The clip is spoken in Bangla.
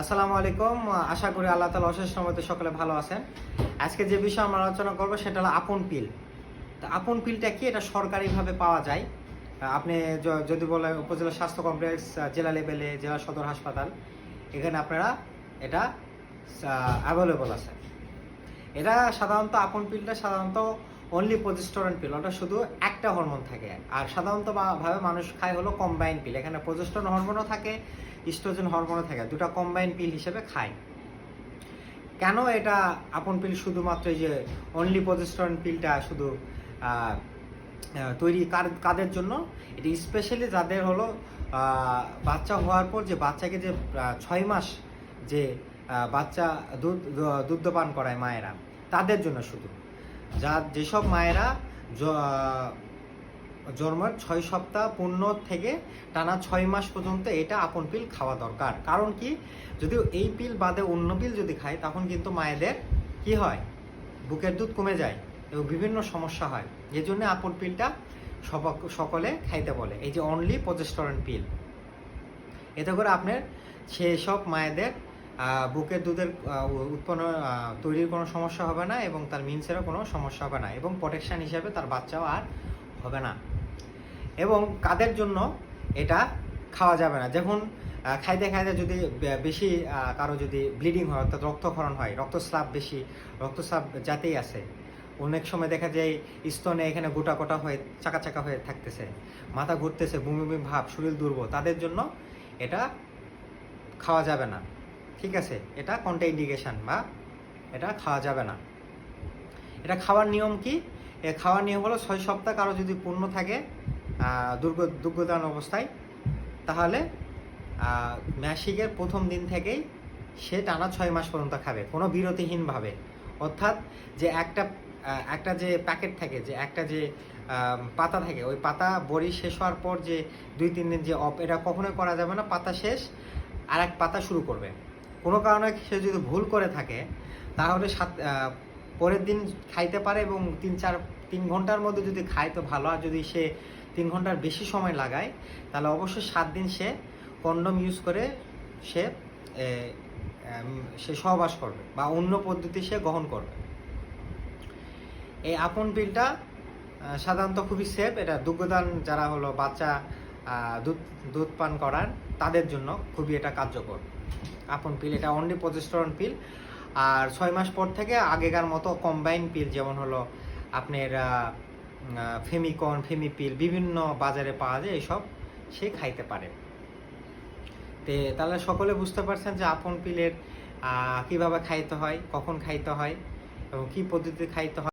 আসসালামু আলাইকুম। আশা করি আল্লাহ তালা অশেষ সময়তে সকলে ভালো আছেন। আজকে যে বিষয়ে আমরা আলোচনা করব সেটা হলো আপন পিল। তো আপন পিলটা কি? এটা সরকারিভাবে পাওয়া যায়। আপনি যদি বলে উপজেলা স্বাস্থ্য কমপ্লেক্স জেলা লেভেলে, জেলা সদর হাসপাতাল, এখানে আপনারা এটা অ্যাভেলেবল আছে। এটা সাধারণত আপন পিলটা সাধারণত অনলি প্রজেস্টরন পিল ওটা শুধু একটা হরমোন থাকে। আর সাধারণত ভাবে মানুষ খায় হলো কম্বাইন পিল এখানে প্রজেস্টরন হরমোনও থাকে ইস্ট্রোজেন হরমোনও থাকে, দুটো কম্বাইন পিল হিসেবে খায়। কেন এটা আপন পিল শুধুমাত্র এই যে অনলি প্রজেস্টরন পিলটা শুধু তৈরি কার- কাদের জন্য? এটি স্পেশালি যাদের হলো বাচ্চা হওয়ার পর যে বাচ্চাকে যে ছয় মাস যে বাচ্চা দুধ দুধ পান করায় মায়েরা, তাদের জন্য শুধু। যা যেসব মায়েরা জন্মের ছয় সপ্তাহ পূর্ণ থেকে টানা ছয় মাস পর্যন্ত এটা আপন পিল খাওয়া দরকার। কারণ কি? যদিও এই পিল বাদে অন্য পিল যদি খায়, তখন কিন্তু মায়েদের কি হয়? বুকের দুধ কমে যায় এবং বিভিন্ন সমস্যা হয়। এই জন্য আপন পিলটা সকলে খাইতে বলে। এই যে অনলি প্রজেস্টরেন্ট পিল এতে করে আপনার সেসব মায়েদের বুকের দুধের উৎপন্ন তৈরির কোনো সমস্যা হবে না এবং তার মিনসেরও কোনো সমস্যা হবে না এবং প্রোটেকশন হিসাবে তার বাচ্চাও আর হবে না। এবং কাদের জন্য এটা খাওয়া যাবে না? যখন খাইতে খাইতে যদি বেশি কারও যদি ব্লিডিং হয়, অর্থাৎ রক্তক্ষরণ হয়, রক্তস্রাব বেশি, রক্তস্রাব যাতেই আছে, অনেক সময় দেখা যায় স্তনে এখানে গোটা গোটা হয়ে, চাকা চাকা হয়ে থাকতেছে, মাথা ঘুরতেছে, বমি বমি ভাব, শরীর দুর্বল, তাদের জন্য এটা খাওয়া যাবে না। ঠিক আছে? এটা কন্ট্রা ইন্ডিকেশন বা এটা খাওয়া যাবে না। এটা খাওয়ার নিয়ম কি? এ খাওয়ার নিয়ম হলো ছয় সপ্তাহ কারও যদি পূর্ণ থাকে দুর্গ দুর্গদান অবস্থায় তাহলে আহ, মাসিকের প্রথম দিন থেকেই সে টানা ছয় মাস পর্যন্ত খাবে কোনো বিরতিহীনভাবে। অর্থাৎ যে একটা একটা যে প্যাকেট থাকে যে একটা যে পাতা থাকে ওই পাতা বড়ি শেষ হওয়ার পর যে দুই তিন দিন যে অপ এটা কখনোই করা যাবে না পাতা শেষ আর এক পাতা শুরু করবে। কোনো কারণে সে যদি ভুল করে থাকে, তাহলে সাত পরের দিন খাইতে পারে এবং তিন, চার, তিন ঘণ্টার মধ্যে যদি খায় তো ভালো। আর যদি সে তিন ঘণ্টার বেশি সময় লাগায়, তাহলে অবশ্যই সাত দিন সে কন্ডম ইউজ করে সে সে সহবাস করবে বা অন্য পদ্ধতি সে গ্রহণ করবে। এই আপন পিলটা সাধারণত খুবই সেফ এটা দুগ্ধদান যারা হলো বাচ্চা দুধ দুধ পান করার তাদের জন্য খুবই এটা কার্যকর। আপন পিল, এটা অনলি প্রজেস্টরন পিল। আর ছয় মাস পর থেকে আগেকার মতো কম্বাইন পিল, যেমন হলো আপনার ফেমিকন ফেমিপিল বিভিন্ন বাজারে পাওয়া যায় এইসব সে খাইতে পারে। তে তাহলে সকলে বুঝতে পারছেন যে আপন পিলের কীভাবে খাইতে হয়, কখন খাইতে হয়, এবং কি পদ্ধতিতে খাইতে হয়।